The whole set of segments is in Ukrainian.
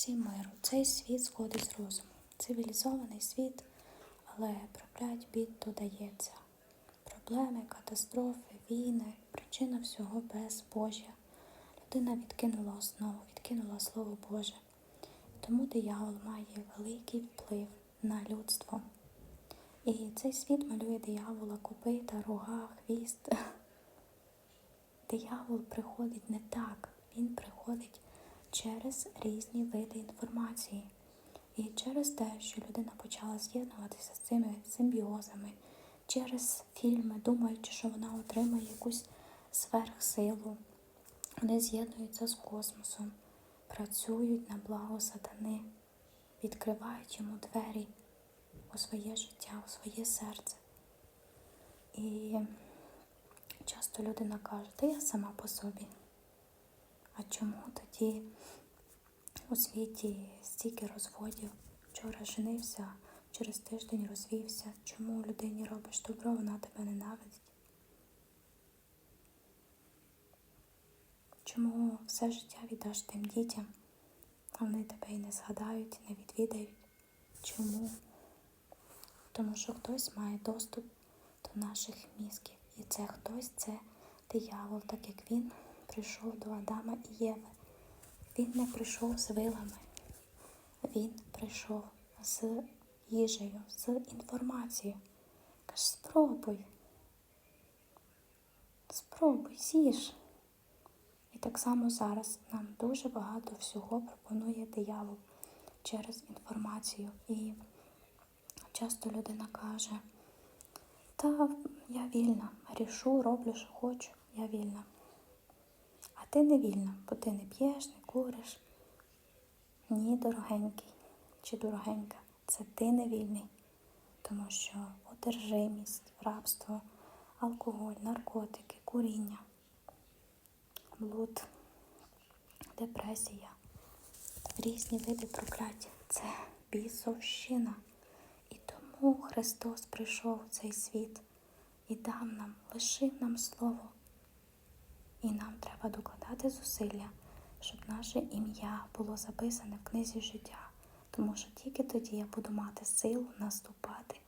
всім миру. Цей світ сходить з розуму. Цивілізований світ, але проклять бід додається. Проблеми, катастрофи, війни, причина всього безбожжя. Людина відкинула основу, відкинула Слово Боже. Тому диявол має великий вплив на людство. І цей світ малює диявола копита, рога, хвіст. Диявол приходить не так, він приходить через різні види інформації. І через те, що людина почала з'єднуватися з цими симбіозами, через фільми, думаючи, що вона отримає якусь сверхсилу, вони з'єднуються з космосом, працюють на благо сатани, відкривають йому двері у своє життя, у своє серце. І часто людина каже, та я сама по собі. А чому тоді у світі стільки розводів? Вчора женився, через тиждень розвівся. Чому людині робиш добро, вона тебе ненавидить? Чому все життя віддаш тим дітям, а вони тебе і не згадають, не відвідають? Чому? Тому що хтось має доступ до наших мізків. І це хтось це диявол, так як він прийшов до Адама і Єви. Він не прийшов з вилами, він прийшов з їжею, з інформацією. Каже, спробуй. Спробуй, з'їж. І так само зараз нам дуже багато всього пропонує диявол через інформацію. І часто людина каже, та я вільна, грішу, роблю, що хочу, я вільна. Ти не вільна, бо ти не п'єш, не куриш. Ні, дорогенький чи дорогенька, це ти не вільний, тому що одержимість, рабство, алкоголь, наркотики, куріння, блуд, депресія, різні види прокляття це бісовщина. І тому Христос прийшов в цей світ і дав нам, лишив нам Слово. І нам треба докладати зусилля, щоб наше ім'я було записане в книзі життя, тому що тільки тоді я буду мати силу наступати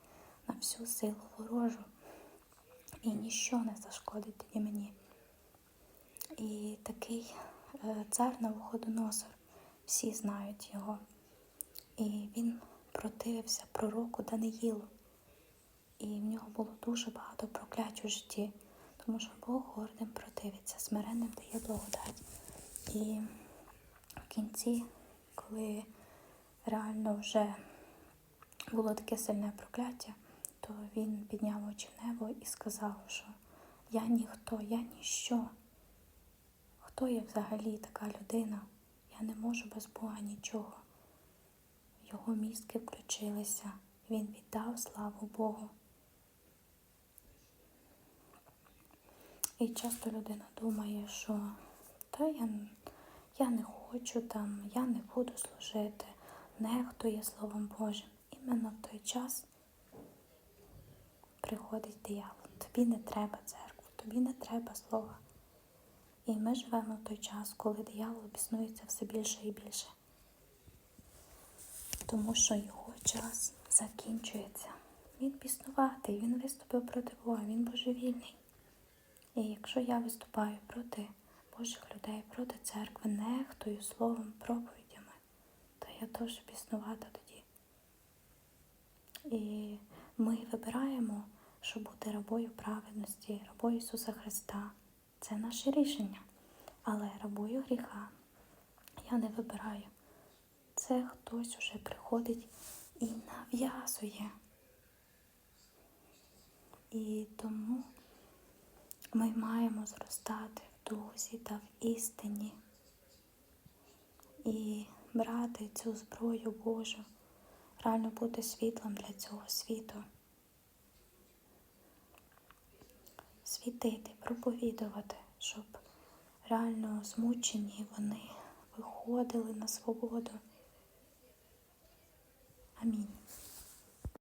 на всю силу ворожу. І ніщо не зашкодить тоді мені. І такий е, цар Навуходоносор, всі знають його. І він противився пророку Даниїлу. І в нього було дуже багато проклять у житті, тому що Бог гордим противиться, смиренним дає благодать. І в кінці, коли реально вже було таке сильне прокляття, то він підняв очі в небо і сказав, що я ніхто, я ніщо. Хто я взагалі така людина? Я не можу без Бога нічого. Його мізки включилися, він віддав славу Богу. І часто людина думає, що та я, я не хочу там, я не буду служити, нехтує Словом Божим. Іменно в той час приходить диявол. Тобі не треба церкву, тобі не треба слова. І ми живемо в той час, коли диявол біснується все більше і більше. Тому що його час закінчується. Він біснуватий, він виступив проти Бога, він божевільний. І якщо я виступаю проти Божих людей, проти церкви, нехтою словом, проповідями, то я теж біснувата тоді. І ми вибираємо, щоб бути рабою праведності, рабою Ісуса Христа. Це наше рішення. Але рабою гріха я не вибираю. Це хтось уже приходить і нав'язує. І тому ми маємо зростати в дусі та в істині і брати цю зброю Божу, реально бути світлом для цього світу. Світити, проповідувати, щоб реально змучені вони виходили на свободу. Амінь.